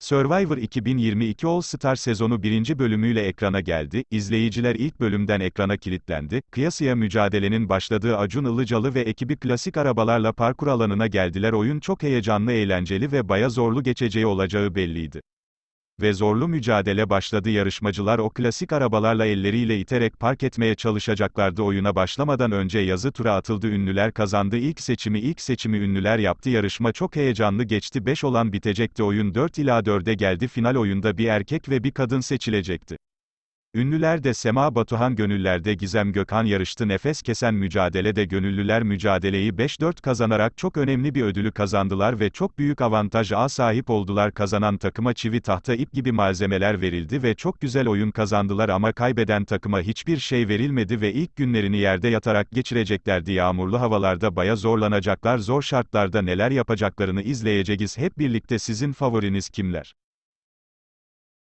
Survivor 2022 All Star sezonu birinci bölümüyle ekrana geldi, izleyiciler ilk bölümden ekrana kilitlendi, kıyasıya mücadelenin başladığı Acun Ilıcalı ve ekibi klasik arabalarla parkur alanına geldiler. Oyun çok heyecanlı eğlenceli ve baya zorlu geçeceği olacağı belliydi. Ve zorlu mücadele başladı. Yarışmacılar o klasik arabalarla elleriyle iterek park etmeye çalışacaklardı. Oyuna başlamadan önce yazı tura atıldı. Ünlüler kazandı. İlk seçimi ilk seçimi ünlüler yaptı. Yarışma çok heyecanlı geçti. 5 olan bitecekti. Oyun 4 ila 4'e geldi. Final oyunda bir erkek ve bir kadın seçilecekti. Ünlülerde Sema Batuhan gönüllerde Gizem Gökhan yarıştı nefes kesen mücadelede gönüllüler mücadeleyi 5-4 kazanarak çok önemli bir ödülü kazandılar ve çok büyük avantaja sahip oldular. Kazanan takıma çivi tahta ip gibi malzemeler verildi ve çok güzel oyun kazandılar ama kaybeden takıma hiçbir şey verilmedi ve ilk günlerini yerde yatarak geçireceklerdi yağmurlu havalarda baya zorlanacaklar. Zor şartlarda neler yapacaklarını izleyeceğiz. Hep birlikte sizin favoriniz kimler?